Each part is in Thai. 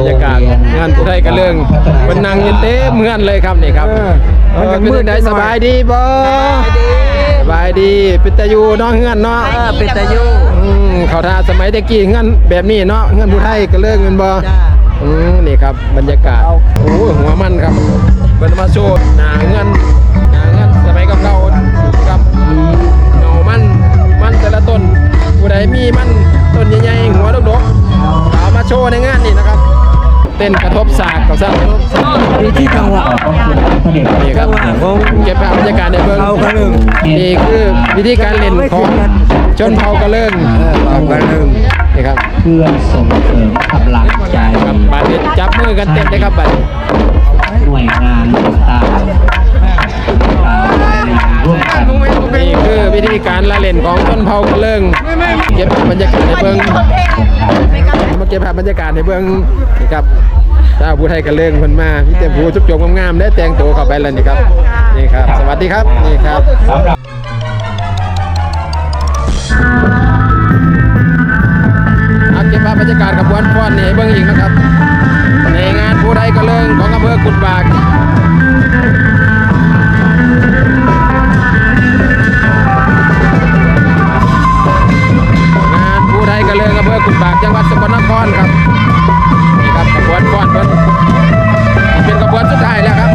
บรรยากาศงานผู้ไทยกันเรื่องมันนั่งอยู่เต็มเมือนเลยครับนี่ครับเออเอมันอจะเป็นมืดจังไดนิดหน่สอยบายดีบ่สบายดีเป็นตาอยู่เนาะเฮือนเนาะเออเป็นตายุอืมเขาท่าสมัยตะกี้เงินแบบนี้เนาะเงินผู้ไทยก็เลิกเงินบ่จ้าอืมนี่ครับบรรยากาศโอ้ยหัวมันครับเบิ่นมาโชว์หน้าเงินหน้าเงินสมัยเก่าๆครับเงามันมันแต่ละต้นผู้ใดมีมันต้นใหญ่ๆหัวดกๆเอามาโชว์ในงานนี่นะครับ เต้นกระทบสากกับซะมีที่จังหวะนี่ครับจังหวะของเก็บภาพบรรยากาศในเบิ่งเขากระเลิงนี่คือวิธีการเล่นของชนเผ่ากระเลิงเออเขากระเลิงนี่ครับเพื่อส่งเสริมกำลังใจครับบาดนี้จับมือกันเต้นได้ครับบัดนี้หน่วยงานต่างๆร่วมกันนี่คือวิธีการละเล่นของชนเผ่ากระเลิงเก็บบรรยากาศในเบิ่งมาเก็บภาพบรรยากาศในเบิ่งนี่ครับ ถ้าผู้ไทยกระเลิงเพิ่นมาพี่เต็มผู้จุบจบงามๆได้แต่งตัวเข้าไปแล้วนี่ครับนี่ครับ สวัสดีครับนี่ครับเอาเก็บภาพบรรยากาศขบวนฟ้อนนี่ให้เบิ่งอีกนะครับในงานผู้ไทยกระเลิงของอำเภอกุดบากงานผู้ไทยกระเลิงอำเภอกุดบากจังหวัดสกลนครครับ กรับขบวนก่อนเพิ่นนี่เป็นขบวนสุดท้ายแล้วครับ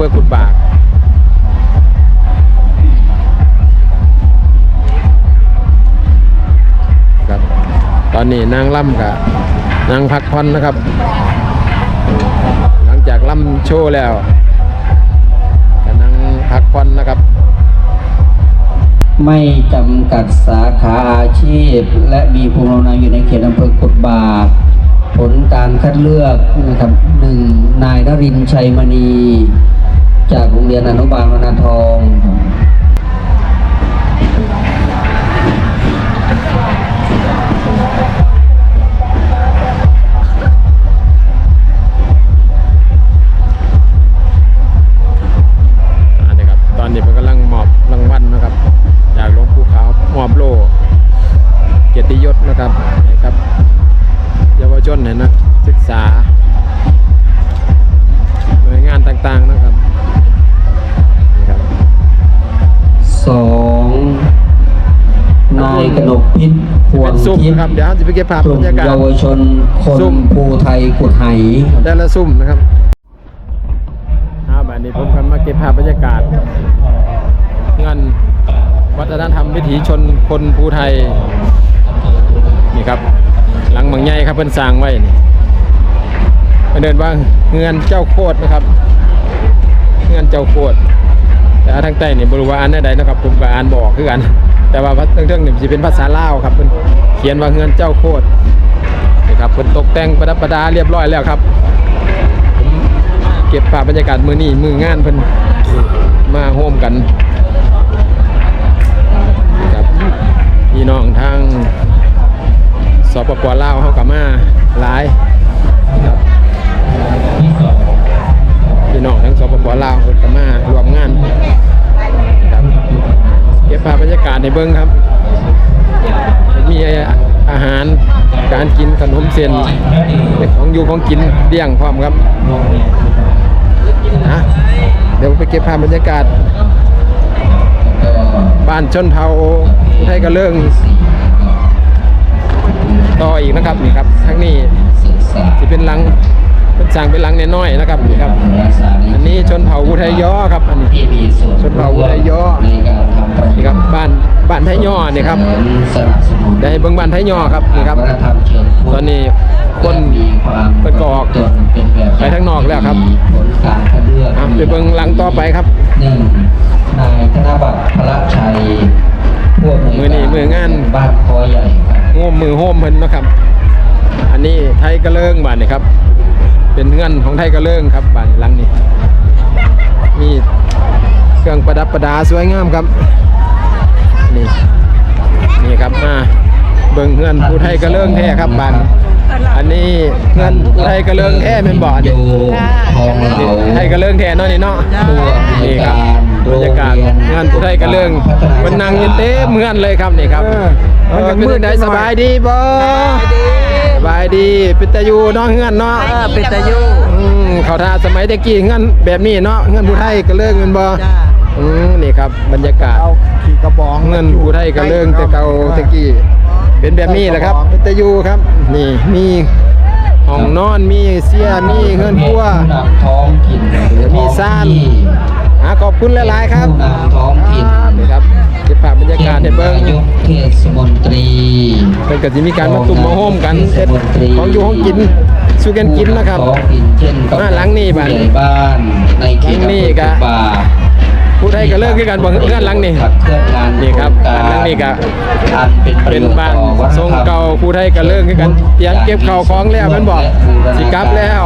ภอขุดบากครับ ตอนนี้นางล่ำกับนางพักพอนนะครับ หลังจากล่ำโชว์แล้วกับนางพักพอนนะครับ ไม่จำกัดสาขาอาชีพ และมีภูมิลำเนาอยู่ในเขตอำเภอขุดบากผลการคัดเลือกนะครับหนึ่งนายนรินชัยมณี จากโรงเรียนอนุบาลวนาทอง ไปเก็บภาพกบลุ่รมรยากาศ เยาวชนคนซุ่ม ภูไทยกุดไห แต่ละซุ่มนะครับครับอันนี้ผมกันมาเก็บภาพบรรยากาศ งานวัฒนธรรมวิถีชนคนภูไทย นี่ครับ หลังบางใหญ่ครับเพิ่นสร้างไว้นี่เพิ่นเดินว่าเงินเจ้าโคตรนะครับ เงินเจ้าโคตรแต่ทางใต้นี่บรู้ว่าอ่านได้ใดนะครับ ผมก็อ่านบออกคือกัน แต่ว่าเรื่องๆนี่สิเป็นภาษาลาวครับเพิ่นเขียนว่าเงินเจ้าโคตรนี่ครับเพิ่นตกแต่งประดับประดาเรียบร้อยแล้วครับผมเก็บภาพบรรยากาศมือนี้มื้องานเพิ่นมาโฮมกันครับพี่น้องทางสปปลาวเขากับมาหลายครับพี่น้องทั้งสปปลาวเขากับมารวมงาน ภาพบรรยากาศในเบิ้งครับ มีอาหารการกินขนมเส้นของอยู่ของกินเลี้ยงพร้อมครับนะเดี๋ยวไปเก็บภาพบรรยากาศ บ้านชนเผาอุทัยกระเลิงต่ออีกนะครับนี่ครับทั้งนี้ที่เป็นหลังเป็นสั่งเป็นหลังน้อยๆนะครับนี่ครับ อันนี้ชนเผ่าอุทัยย่อครับ อันนี้ชนเผ่าอุทัยย่อ นการทำประโยชน์นี่ครับบ้านบ้านไทยย่อนี่ครับสนับสนุนได้เบิ่งบ้านไทยย่อครับนี่ครับวัฒนธรรมเชิงพุทธตอนนี้คนและมีความเพิ่นก็ออกตนเป็นแบบไปข้างนอกแล้วครับผลการคัดเลือกอะไปเบิ่งหลังต่อไปครับหนึ่งนายธนบัตรพระชัยผู้อำนวยมื้อนี้มื้องานบ้านคอใหญ่ครับโง่มมือโฮมเพิ่นเนาะครับ อันนี้ไทยกระเลิงบ้านนี่ครับ เป็นเงื่อนของไทยกระเลิงครับบ้านหลังนี้มีเครื่องประดับประดาสวยงามครับ นี่นี่ครับมาเบิ่งเงื่อนผู้ไทยกระเลิงแท้ครับบ้านอันนี้เงื่อนผู้ไทยกระเลิงแท้เป็นบ่ออนี่ยู่ทองเหลาไทยกระเลิงแท้เนาะนี่เนาะผู้อำนวยนี่ครับการบรรยากาศงานผู้ไทยกระเลิงมันนั่งอยินเต้เมือนเลยครับนี่ครับเออเป็นจังไดสบายดีบ่สบายดีเป็นตาอยู่เนาะเฮือนเนาะเออเป็นตายุอืมเขาท่าสมัยตะกี้เงินแบบนี้เนาะเงินผู้ไทยก็เลิกเงินบ่จ้าอืมนี่ครับบรรยากาศขี่ กระบองเงินผู้ไทยก็เลิกแต่เก่าตะกี้เป็นแบบนี้แหละครับเป็นตะยูครับ นี่มีห้องนอนมีเสียมีเงินครัวผู้นำท้องถิ่นหรือมีซ่านท้องที่อะขอบคุณหลายๆครับผู้นำท้องถิ่นนี่ครับเก็บภาพบรรยากาศให้เบิ่งนายกเทศมนตรีเป็นก็สิมีการมาตุ่มมาโฮมกันเฮ็ดของอยู่ของกินสู้กันกินนะครับท้องถิ่นเช่นกำมาหลังนี่บ้านผู้ใหญ่บ้านในเขตหลังนี่ก็อ ผู้ไทยก็เลิกคือกันบ่เงื่อนหลังนี่ขับเคลื่อนงานนี่ครับโงบ้านหลังนี่ก็อันเป็นประเป็โยนชน์บ้านต่อวัฒนธรทรรงมเก่าผู้ไทยก็เลิกคือกันเตรียมเก็บข้าวของแล้วแมันบอกสิกลับแล้ว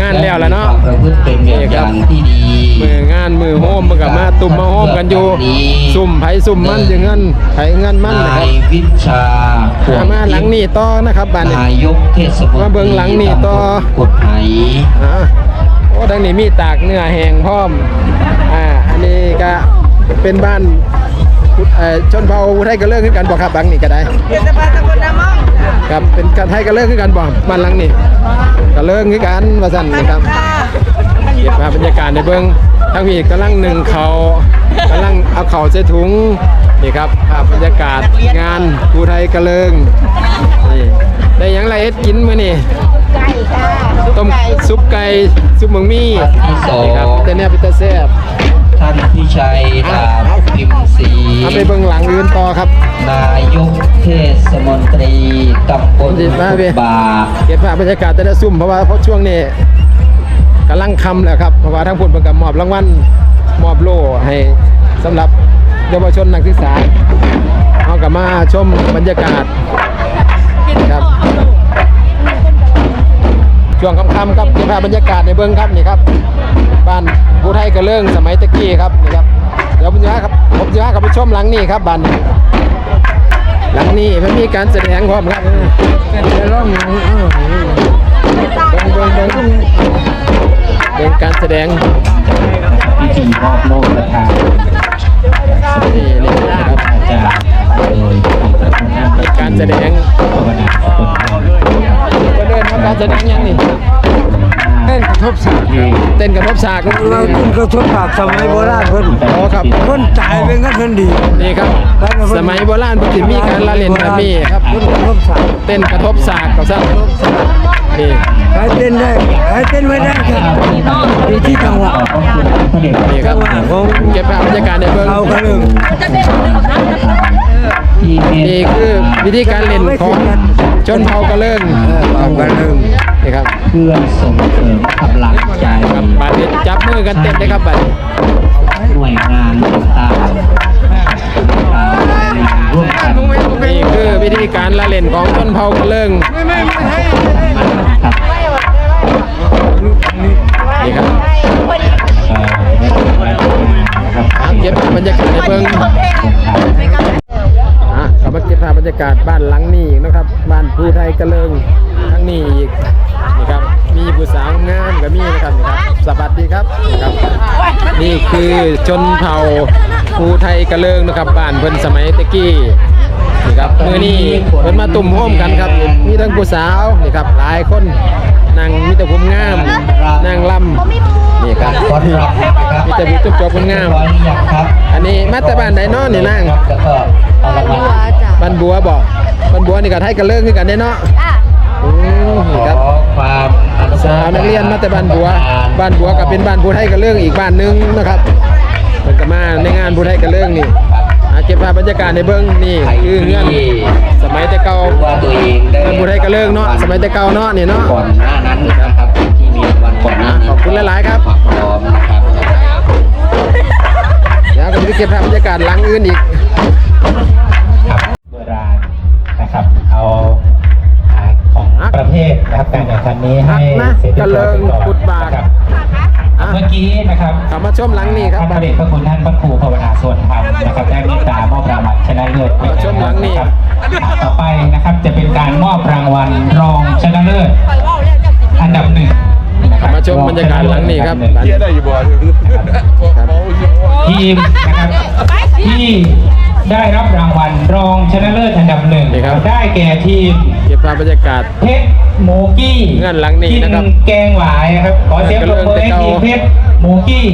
งานแล้วล่ะเนาะและมีความประพฤติเป็นแบบอย่างที่ดีมืองานมือโฮมมันก็มาตุ่มมาโฮมกันอยู่ซุ่มไผซุ่มมันอยู่เงินไผเงินมันนะคนารับยวิชาขวมามาหลังนี่ต่อนะครับบ้านนี้นายกเทศมนตรีมาเบิ่งหลังนี่ต่อกดไหอ่าโอ้ดังนี้มีตากเนื้อแห้งพร้อม อ่าอันนี้ก็เป็นบ้านพุทธเอ่อชนเผ่าผู้ไทยก็เลิกคือกันบ่ครับหลังนี้ก็ได้เป็นตะบานตะบนน้ำมองครับเป็นการไทยก็เลิกคือกันบ่บ้านหลังนี้ก็เลิกคือกันว่าซั่นนะครับค่ะเก็บภาพบรรยากาศในเบื้องทั้งพี่กำลังหนึ่งเขากำลังเอาเข่าใส่ถุงนี่ครับภาพบรรยากาศงานภูไทยกระเลิงนี่ได้หยังไรเอ็ดกินมื้อนี่ไก่ค่ะต้มซุปไก่ซุปหมึงมี่ที่สองนี่ครับแต่เนี่ยเป็นตาแซ่บ ท่านพิชัยดาบพิมพ์ศรีเอาไปเบิ่งหลังอื่นต่อครับ นายกเทศมนตรีตำบลดีมากพี่บาเก็บภาพบรรยากาศแต่ละซุ่มเพราะว่าเพราะช่วงนี้กำลังคำแหละครับเพราะว่าทั้งพุ่นเป็นกับมอบรางวัลมอบโล่ให้สำหรับเยาวชนนักศึกษาเอากลับมาชมบรรยากาศครับช่วงค่ำๆครับเก็บภาพบรรยากาศในเบื้องครับนี่ครับ บ้านผู้ไทยกระเรื่องสมัยตะกี้ครับนี่ครับเดี๋ยวผมจะครับผมจะขับไปชมหลังนี้ครับบ้านนี้หลังนี้มันมีการแสดงพร้อมครับร้องหนังเออเบิ่งเบิ่งเบิ่งเบิ่งการแสดงพิธีมอบโล่ประธานนี่นี่นะครับอาจารย์โดยพระคุณท่านการแสดงภาวนาสกลธรรมก็เดินมาการแสดงยังนี่ เต้นกระทบฉากที่เต้นกระทบฉากเราขึ้นกระทบฉากสมัยโบราณเพิ่นอ๋อครับเพิ่นตายเป็นกันเพิ่นดีนี่ครับ สมัยโบราณปกติมีการละเล่นแบบนี้ครับเพิ่นกระทบฉากเต้นกระทบฉากกับซะนี่ใครเต้นได้ใครเต้นไม่ได้ครับอยู่ที่จังหวะขอบพระคุณพระเดชพระนี่ครับจังหวะของเก็บภาพบรรยากาศในเบื้องเอากระเรื่องที่เมตนี่ตาคือวิธีการเล่นของชนเผ่ากระเลิงเออเอากระเรื่องนี่ครับ เพื่อส่งเสริมกำลังใจครับบาดนี้จับมือกันเต้นได้ครับบาดนี้หน่วยงานต่างๆร่วมกันนี่คือวิธีการละเล่นของชนเผ่ากระเลิงครับนี่ครับเอ่อและนะครับครับเก็บภาพบรรยากาศในเบื้องอะกลับมาเก็บภาพบรรยากาศบ้านหลังนี้อีกนะครับ บ้านภูไทยกระเลิงทั้งนี้อีก นะครับ นี่คือชนเผ่าภูไทยกระเลิงนะครับบ้านเพิ่นสมัยตะกี้นี่ครับมือนี้เพิ่นมาตุ่มโฮมกันครับ มีทั้งผู้สาวนี่ครับหลายคนนั่งมีแต่ผมงามนั่งลำนี่ครับขอรับนะครับมีแต่ผู้จบจบคนงามร้อยหรือยังครับอันนี้มาแต่บ้านไหนเนาะนี่นั่งครับแล้วก็เอารางวัลบ้านบัวบ่บ้านบัวนี่ก็ไทยกันเลิกคือกันเด้เนาะ อืมขนี่อครับความอนุโมทสาวนักเรียนมาแต่บ้านบัว บ้านบัวก็เป็นบ้านผู้ไทยกันเลิกอีกบ้านหนึงนะครับเพิ่นก็มาในงานผู้ไทยกันเลิกนี่อะเก็บภาพบรรยากาศในเบิ่งนี่คือเฮือนสมัยแต่เก่ารู้ว่าตัวเองได้เฮือนผู้ไทยกันเลิกเนาะสมัยแต่เก่าเนาะนี่เนาะก่อนหน้านั้นนะครับที่มีวันก่อนหน้านี้ขอบคุณหลายๆครับพร้อมนะครับเดี๋ยวก็จะไปเก็บภาพบรรยากาศหลังอื่นอีก ประเภทนะครับการแข่งขันนี้ให้เสร็จเรียบร้อยไปก่อนกุดบาทนะครับอะเมื่อกี้นะครับกลับมาชมหลังนี้ครับท่านพบัดระเดนี้ชพระคุณท่านพระครูภาวนาส่วนธรรมนะครับได้เมตตามอบรางวัลชนะเลิศมาชมหลังนี้นะครับต่อไปนะครับจะเป็นการมอบรางวัลรองชนะเลิศอันดับหนึ่งนะครับมาชมบรรยากาศหลังนี้ครับเทียได้อยู่บ่ทีมนะครับที่ ได้รับรางวัลรองชนะเลิศอันดับหนึ่งนี่ครับ ได้แก่ทีมเก็บภาพบรรยากาศ เพชรโมกี้เงื่อนหลังนี้นะครับกิแกงหวายนะครับขอเสียงปรบมือให้ทีมเพชรโมกี้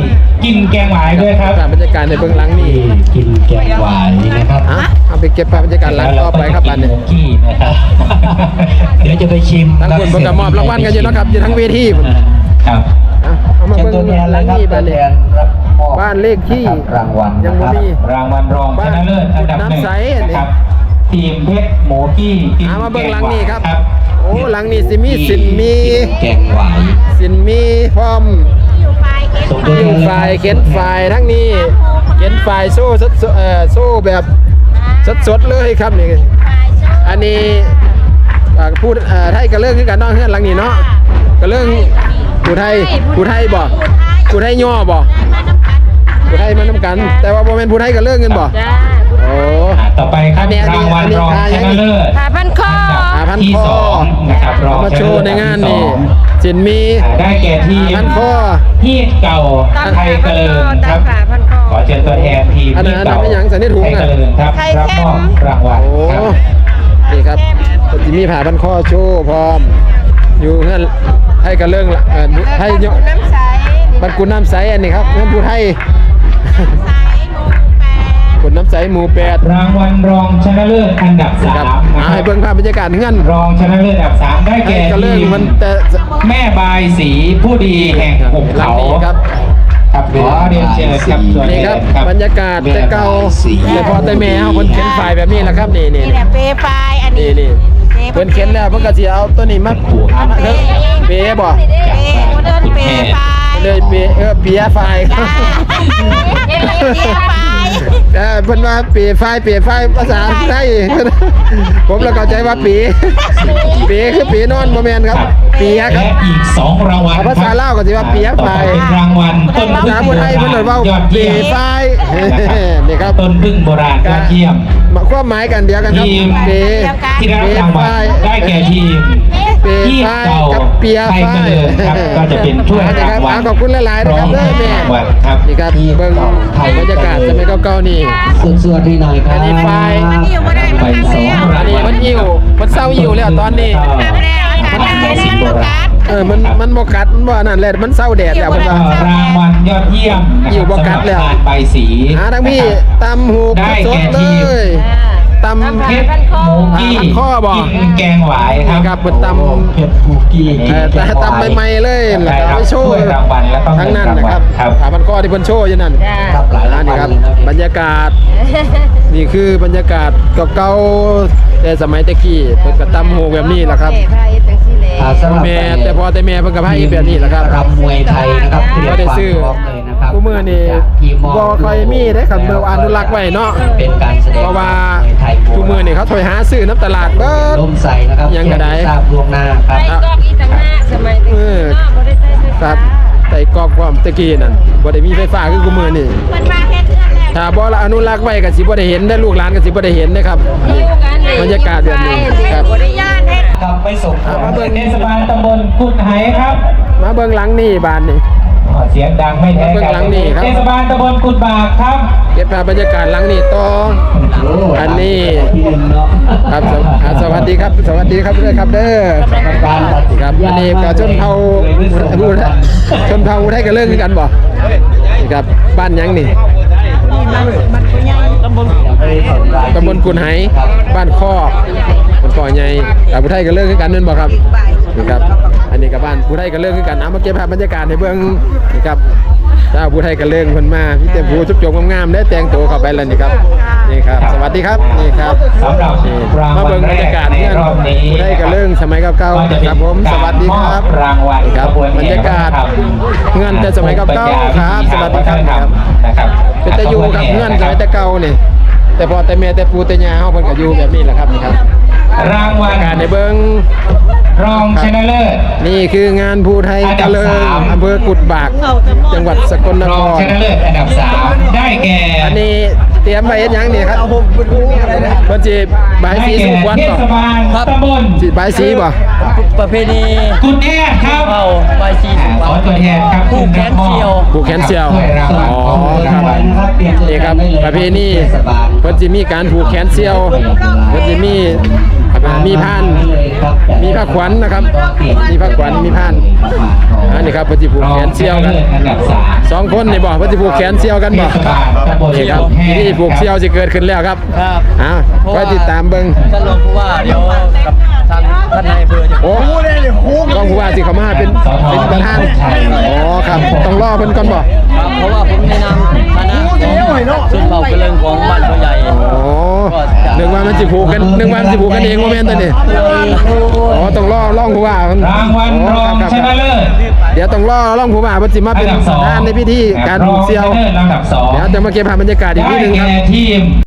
กินแกงหวายด้วยครับภาพบรรยากาศในเบื้องหลังนี่กินแกงหวานนะครับอะเอาไปเก็บภาพบรรยากาศหลังต่อไปครับบัดนี้โมกี้นะครับ เดี๋ยวจะไปชิมทั้งคนประกอบมอบรางวัลกันอยู่นะครับอยู่ทั้งเวทีพุ่นครับ อะเอามาเชิญเบิ่ตัวงแทนหเลลัยงครับนี้ตับัวดแทนี้ นรับมอ บบ้านเลขที่รางวัลยังนะบ่ครับมีรางวัลรองชนะเลิศอันดับหนึ่งน้ำใสอันนี้นะครับทีมเพชรโมกี้กินเอามาเบิ่งหลังนี้ครับแกงหวายโอ้หลังนี้สิมีสินมีแกงหวานสินมีพร้อมส่งตัวอแทยู่นเลยฝ่ายเข็นฝ่ายทั้งนี้เข็นฝ่ายโซ่สดเอ่อโซ่แบบสดๆเลยครับนี่อันนี้อ่าพูดเอ่อไทยก็เลิกคือกันเนาะเฮือนหลังนี้เนาะก็เลิกผู้ไทยผู้ไทยบ่ผู้ไทยย่อบ่ ผู้ไทยมานํกัน แต่ว่าบ่แม่นผู้ไทยก็เลิกเงินบ่จ้าโอ้อะต่อไปครับอันนี้อันนี้รางวัลรองอันนี้ชนะเลิศ ผ่าพันคอ หาพันที่คสอองนะครับรองเอามาโชว์ในงานนี่ชะเลิศอัสินมีนดับที่สองอ่าได้แก่ทีมพันคอฮีดเก่าตั้งไทยเกลินคตั้รังบผ่าพันคอขอเชิญตัวแทนทีมอันนั้ฮีนดเก่าอันนั้นเป็นหยังสันนิษฐานไทยอะเกลินครับไข่รับเข้มมอบรางวัลโอ้ครับ นี่ครับก็จะมีผ่าพันคอโชว์พร้อม อยู่เพื่อนไทยก็เรื่องละเอ่อไทยยน้ำใส บันกุนน้ำใสอันนี้ครับเพื่อนผู้ไทยใสหมูแปดกุ นน้ำใสหมู่แปดรางวัลรองชนะเลิศอันดับคสารับมนะอ่าคให้รับเบิ่งภาพบรรยากาศเงื่อนรองชนะเลิศอันดับสามได้ไทแก่ยก็เรื่องทีมมันแต่แม่บายสีผู้ดีแห่งหุบหลังเขานี้ครับ ครับขอเรียนเชิญครับส่วนนี่ครับบรรยากาศแต่เก่าแต่พอแต่แม่เฮาเพิ่นเข็นฝ่ายแบบนี้แหละครับนี่นี่นี่แหละเปย์ไฟอันนี่นี้นี่เพิ่นเข็นแล้วเพิ่นก็สิเอาตัวนี้มาผูกเด้อเปบ่เปย์โมเดิร์นเปย์ไฟเลยเปเออเปียฝ่าย จ้าเปย์ไฟ เออเพิ่นว่าเปียฝ่ายเปียฝ่ายภาษาไทยผมแล้วเข้าใจว่าปี ปีคือปีนอนบ่แม่นครับเปียครัและบอีกสองรางวัลภาษาลาวก็สิว่าเปียต่อฝ่าไปยเป็นรางวัลต้นภาพึ่ษางผู้ไทยเพิ่นเอิ้นว่ายอดเปีเยี่ยมฝ่ายนี่ครับ ต้นพึ่งโบราณยอดเยี่ยมมาความหมายกันเดียวกันครับทีมเปที่ได้รับรางวัลได้แก่ทีม เปที่ฝ่ายเก่ากับเปียไทยฝ่าเจยริญครับก็จะเป็นถ้วยนี่รางวัลครับขอบคุณหลายๆนะครับเด้อแม่ รางวัลครับ นี่ครับเบิ่งบรรยากาศสมัยเก่าๆนี่สวดๆให้หน่อยครับอันนี้ไฟไฟสองอันนี้มันหิวมันเศร้าหิวแล้วตอนนี้ทำแล้วทำแล้วโฟกัส เออมันมันบกัดมันบ่นั่นแหละมันเศร้าแดดแล้วมันก็ว่า รางวัลยอดเยี่ยมนะอยู่รับบ่กัดแล้วสำหรับทานใบสีหาทั้งพี่นะครับตำหูกได้สดแก่เลทีมย ตำเพชรหมูกี้พันข้อบ่กินแกงหวายครับนี่ครับเป็นตำเพชรภูกี้เออแต่ตำใหม่ๆเลยแล้วก็เอาไปโชว์ได้รับถ้วยรางวัลแล้วก็ทั้งนั้นนะครับครับถามันก็ที่เพิ่นโชว์อยู่นั่นครับหลายอัรานงนี้วัลครับเลยนะบรรยากาศ นี่คือบรรยากาศเก่าๆแต่สมัยตะกี้เพิ่นก็ตำหูกแบบนี้แหละครับอ่าสำหรับแม่แต่พอแต่แม่เพิ่นก็พาอีกแบบนี้แหละครับ รำมวยไทยนะครับเตรียมก็ได้ซื้อความพร้อมเลยนะครับผู้ มือนี่จากทีมบ่ค่อยมีได้คันเมืออนุรักษ์ไว้เนาะเป็นการแสดงเพราะว่าวยไทยโบราณทุกมือนี่เขาถอยหาซื้อน้ำตลาดเบิดร่มใสนะครับยังกระไดทราบล่วงหน้าครับครับก็อีต่างหากสมัยเด็กเออครับใส่กรอกความตะกี้นั่นบ่ได้มีไฟฟ้าคือกูมือนี่มันมาเฮ็ดเรื่องแล้วถ้าบ่ละอนุรักษ์ไว้ก็สิบ่ได้เห็นได้ลูกหลานก็สิบ่ได้เห็นนะครับบรรยากาศแบบนี้ครับบริญาตเฮ็ดครับไม่ส่งอ่ามาเบิ่งเทศบาลตำบลกุดไหครับ มาเบิ่งหลังนี่บานนี่อ๋อ เสียงดังไม่แพ้เบื้กัองหลังนี่ครับเทศบาลตำบลกุดบากครับเก็บภาพบรรยากาศหลังนี่ต่ออันนี้พี่หนึ่งเนาะครับสวอ่าสวัสดีครับ สวัสดีครับเด้อครับเด้อการตัดสินครับอันนี้ก็ชนเผ่าพูดชนเผ่าไทยกันเรื่องคือกันบ่นี่ครับบ้านหยังนี่ตำบลกุนไหบ้านข้อบ้านข้อใหญ่กับผู้ไทยกันเรื่องคือกันนั่นบ่ครับ นี่ครับ อันนี้กับบ้านผู้ไทยกันเรื่องคือกันเอามาเก็บภาพบรรยากาศให้เบิ่งนี่ครับถ้าผู้ไทยกันเรื่องเพิ่นมาพี่เต็มผู้ชุบโจมงามๆได้แต่งตัวเข้าไปแล้วนี่ครับนี่ครับ สวัสดีครับนี่ครับสำหรับนี่รางมาวัเบิ่ลงบแรรรยากกาศในเพื่อนรอบนี้ผู้ไทยกันเรื่องสมัยเก่าก็จะๆเป็นครับผมสวัสดีครับกามอบรางวัลครับขวบรรยากาศเงินแต่สมัยเก่าๆครับ สวัสดีครับครับนะครับเป็นแต่อยู่กับเงินสมัยแต่เก่านี่แต่พอแต่แม่แต่ปูแต่ยาเฮาเพิ่นก็อยู่แบบนี้แหละครับนี่ครับ รางวัลการในเบิ่งรองชนะเลิศ นี่คืองานภูไทยอันดักะบเลิงสามอำเภอกุดบาก จังหวัดสกลนรคองรชนะเลิศอันดับสามได้แก่ อันนี้เตรียมไว้เฮ็ดหยังนี่ครับเพิ่นสิบายได้สีแก่สุขวัญเทบ่ศบาลตำบลสิบายสีบ่ประเพณีกุดแอดครับเป่าใบชีอ่าขอตัวแทนครับผูกแขนเสี่ยวผูกแขนเสี่ยวถ้วยรางวัลอ๋อของครับนะครับเตรียมตัวนี่ครับได้เลยประเพณีเทศบาลเพิ่นสิมีการผูกแขนเสี่ยวเพิ่นสิมี มีพาน มีผ้าขวัญนะครับ มีผ้าขวัญ มีพานอันนี้ครับเพิ่นสิผูกรอแขงนชเสี่ยวนะกันเลิศอันดับสามสองคนนี่บ่เพิ่นสิผูกแขนเสี่ยวกันเทบ่ศบาลตำบลนี่ครับแพที่ผูกเสี่ยวสิเกิดขึ้นแล้วครับครับอ้าวไว้ติดตามเบิ่งท่านรองผู้ว่าเดี๋ยวกับทางท่านนายอำเภอจะโอ้รองผู้ว่าสิเข้ามาเป็นเป็นประธานอ๋อครับต้องรอเพิ่นก่อนบ่ครับเพราะว่าผมในนามคณะขอ งชนเผ่ากระเลิงของบ้านเขาใหญ่อ๋อนึกว่ามันสิผูกกันนึกว่ามันสิผูกกันเองบ่แม่นตัวนี้อ๋อต้องรอรองผู้ว่าเพิ่นรางวัลรองครับชนะเลิศเดี๋ยวต้องรอรองผู้ว่าเพิ่นสิมาอัเป็นนดับปสองระธานในพิธีการผูกเสี่ยวรองชนะเลิศลำดับสองเดี๋ยวจะมาเก็บภาพบรรยากาศอีกได้นิดนึงคแก่รับทีม